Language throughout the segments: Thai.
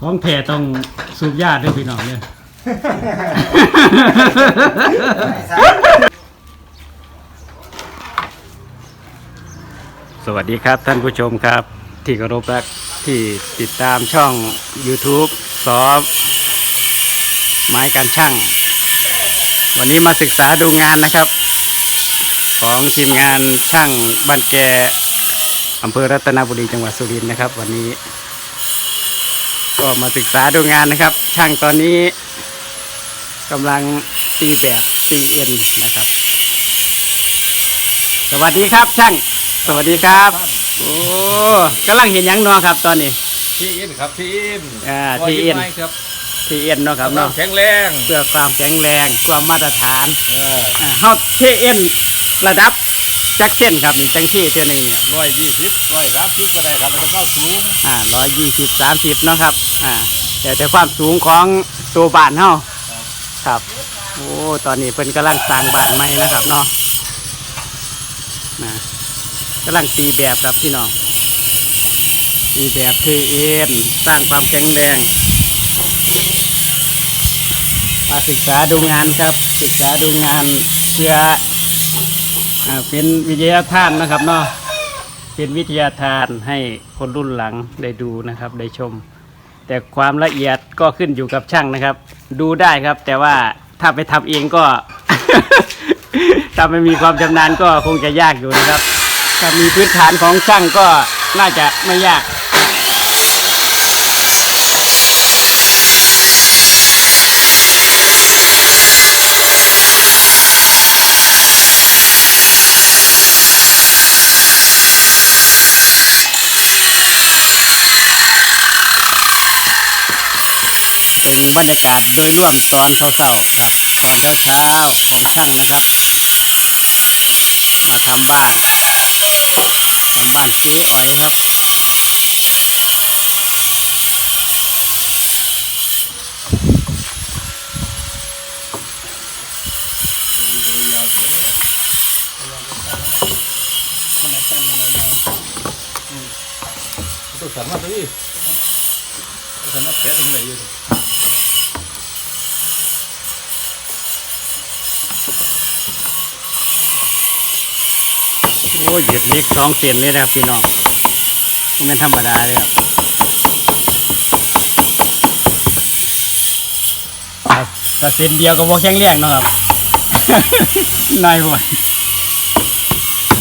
ของแท้ต้องสูบยาด้วยพี่น้องเนี่ย สวัสดีครับท่านผู้ชมครับ ที่เคารพรักที่ติดตามช่อง YouTube ซอฟไม้กันช่าง วันนี้มาศึกษาดูงานนะครับ ของทีมงานช่างบ้านแกอำเภอรัตนบุรีจังหวัดสุรินทร์นะครับ วันนี้ ก็มาศึกษาดูงานนะครับ ช่างตอนนี้กำลังตีแบบตีเอ็นนะครับ สวัสดีครับช่าง สวัสดีครับ โอ้กำลังเห็นหยังเนอครับตอนนี้ทีอินครับทีอินอ่าร้ยทีอินยี่สิบไม้ครับทีเอ็นเนาะครับคเนาะแข็งแรงเพื่อความแข็งแรงความมาตรฐานเอออ่าเฮาเทเอ็นระดับ จักเส้นครับนี่จังที่เท่านึงเนี่ยร้อยยี่สิบร้อยสามสิบก็ได้ครับแล้วก็สูงอ่าร้อยยี่สิบสามสิบเนาะครับอ่าแต่แต่ความสูงของตัวบ้านเฮาครับโอ้ตอนนี้เพิ่นกำลังสร้างบ้านใหม่นะครับเนาะนะกำลังตีแบบครับพี่น้องตีแบบเทเอ็นสร้างความแข็งแรงมาศึกษาดูงานครับ ศึกษาดูงานเพื่อ อ่าเป็นวิทยาทานนะครับเนาะเป็นวิทยาทานให้คนรุ่นหลังได้ดูนะครับได้ชม แต่ความละเอียดก็ขึ้นอยู่กับช่างนะครับ ดูได้ครับ แต่ว่าถ้าไปทำเองก็ ถ้าไม่มีความชำนาญก็คงจะยากอยู่นะครับ ถ้ามีพื้นฐานของช่างก็น่าจะไม่ยาก เป็นบรรยากาศโดยรวมตอนเช้าๆครับ ตอนเช้าๆของช่างนะครับ มาทำบ้านทำบ้านเจ๊อ๋อยครับตั วสันมาตัวนี้ตัวสันมาแปะตรงไหนอยู่โอ้หยุดเล็กสองเส้นเลยนะครับพี่น้องไม่เป็นธรรมดาเลยครับครับก็เส้นเดียวกับวอแข้งเลี้ยงเนาะครับน้อยหมด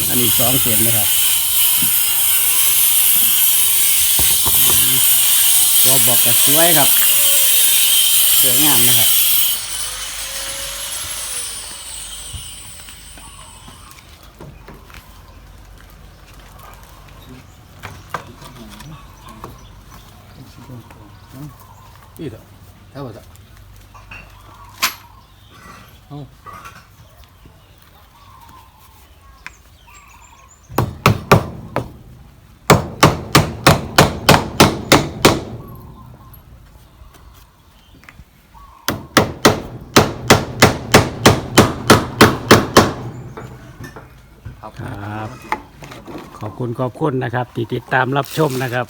อันนี้สองเส้นนะครับ ตัวบอกก็สวยครับสวยงามนะครับนี่เถอะเท่า ไหร่เถอะเอาครับขอบคุณขอบคุณนะครับที่ติดตามรับชมนะครับ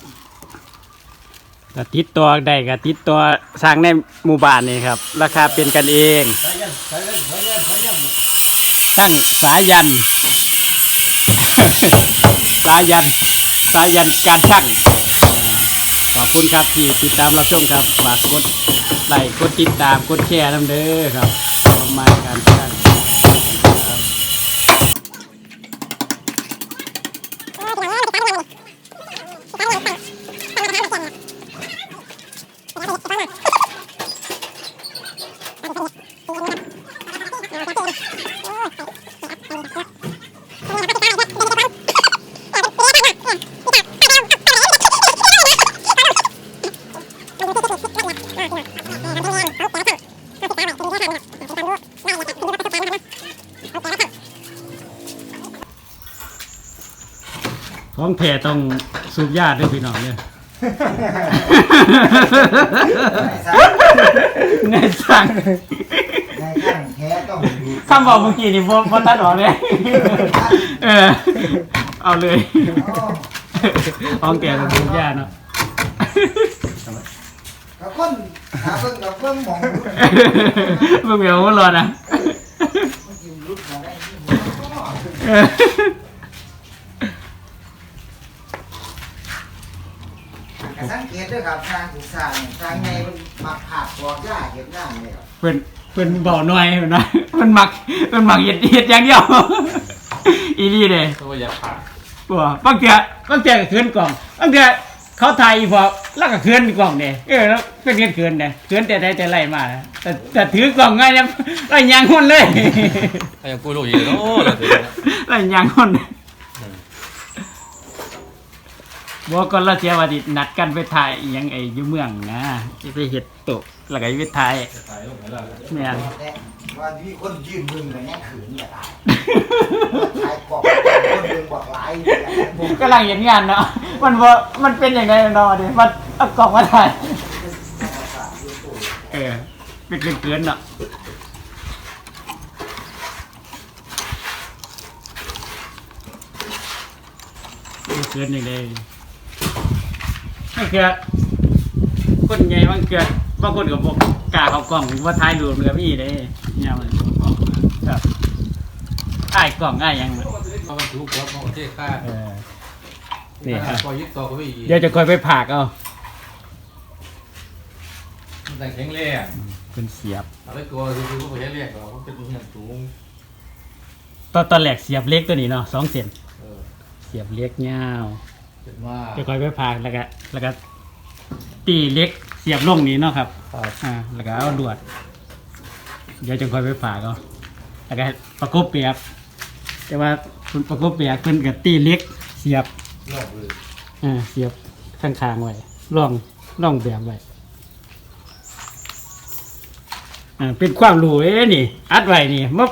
ก็ติดตัวได้ก็ติดตัวสร้างในหมู่บ้านนี่ครับ ราคาเป็นกันเองสายยันสายยันสายยันสายยันตั้งสายัน สายัน สายันการช่างขอบคุณครับที่ติดตามรับชมครับฝากกดไลค์กดติดตามกดแชร์น้ำเด้อครับมาณมากครับ ของแท้ต้องสูบยาด้วยพี่น้องเนี่ยเงินสั่งใน ข้างแท้ต้องมีคำบอกเมื่อกี้นี่บ่บ่ตัดออกเลยเออ เอาเลยของแท้ต้องสูบยาเนาะกับคนหาเบิ่งกับเบิ่งหมองเบิ่งเบียวหัวรอดอะมันกินรุดมาได้ที่หัวเออก็สังเกตด้วยครับทางศึกษาเนี่ยทางในมันมักขาดบอกยาเก็บงานเลยครับเพิ่น เพิ่นเบาหน่อยเพิ่นว่าเพิ่นมักเพิ่นมักเฮ็ดเฮ็ดอย่างเดียว อีหลีเด้ตัวอยากผ่าบ่บางเทื่อบางเทื่อก็คืนกล่องบางเทื่อเขาถ่ายอีพอแล้วก็คืนกล่องเด้เออแล้วเป็นเฮ็ดคืนเด้คืนแต่ใดแต่ไรมานะแต่แต่ถือกล่องไงยังไล่ยางคนเลยไอ้ยังกูรู้อยู่เนาะเลยไล่ยางคน บ่ก่อนเราเสียว่าสินัดกันไปถ่ายอีหยังไอ้อยู่เมืองนะสิไปเฮ็ดตกแล้วก็ไปถ่ายถ่ายลงไหนล่ะแม่น แต่ว่ามีคนยืนมึงแบบนี้ขืนอย่าตายถ่ายกอกคนมึงบอกหลายอย่างนี้กำลังเห็นงานเนาะ มันว่ามันเป็นยังไงเนาะดิมันเอากล่องมาถ่าย เออเป็นเกินเกินๆเนาะเป็นเกินอย่างไรมันเกิดคนใหญ่บางเกิดบางคนกับบอกกล้าเขากล่องว่าถ่ายรูปมันกับพี่เลยเนี่ยมันครับอ้ายกล่องอ้ายหยังเอาไปถูกกดมาเจ๊ค่าเออนี่ครับปล่อยยึดต่อก็ไม่อีกเดี๋ยวจะคอยไปผากเอามันแต่แข็งแรงเป็นเสียบเอาไปกลัวคือคือเขาแข็งแรงเราเขาเป็นเงินสูงตอนตอนแรกเสียบเล็กตัวนี้เนาะสองเซนเออเสียบเล็กยา วเจ็บมากจะคอยไปผากแล้วก็แล้วก็ตีเล็กเสียบลงนี้เนาะครับครับอ่าแล้วก็เอาดวด เดี๋ยวจะคอยไปผากเอาแล้วก็ประกบเปียบแต่ว่าคุณประกบเปียบคุณกับตีเล็กเสียบรอบเลยอ่าเสียบข้างๆไว้ร่องร่องแบบไว้อ่าเป็นความรู้เอ้นี่ อัดไว้นี่เมื่อ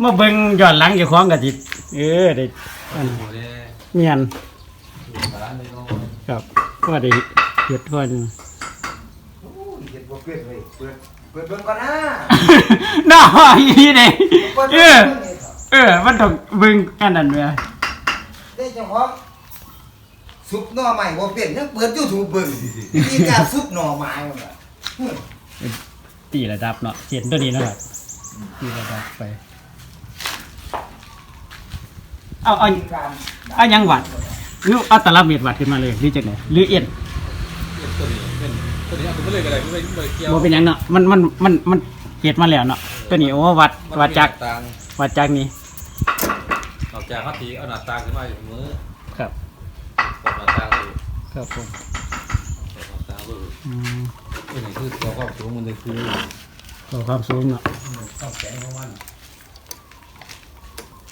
เมื่อเบิ่งย้อนหลังเจ้าของกะจิเออได้อัน โอ้โหเนี่ยเมียน ร้านเลยเนาะครับก็ได้เฮ็ดทั่วนึงโอ้ยเห็นบ่เปิดเลยเปิดเปิดเบิ่งก่อนนะน่าอีนี่เด้เปิดเอเบิ่งอเลยครับเออมันต้องเบิ่งอันนั้นเด้อได้จังหวะซุปหน่อใหม่บ่เป็นยังเปิด YouTube เบิ่งมีการซุปหน่อไม้มันน่ะตีระดับเนาะเสียนตัวนี้เนาะครับตีระดับไป เอาเอามีการเอายังหวัด หรือเอาตลับเม็ดวัดขึ้นมาเลยหรือจังไดหรือเอ็นตัวนี้เป็นตัวนี้เอาไปเลยก็ได้ไม่ไม่เกี่ยวบ่เป็นหยังเนาะมันมันมันมันเฮ็ดมาแล้วเนาะตัวนี้โอ้วัดวัดจากต่างวัดจากนี้นอกจากเขาตีเอาหน้าต่างขึ้นมาอยู่มือครับกดหน้าต่างเลยครับผมกดหน้าต่างเลยอืมตัวนี้คือตัวความสูงมันเลยคือขอความสูงเนาะ ต้องแข็งของมัน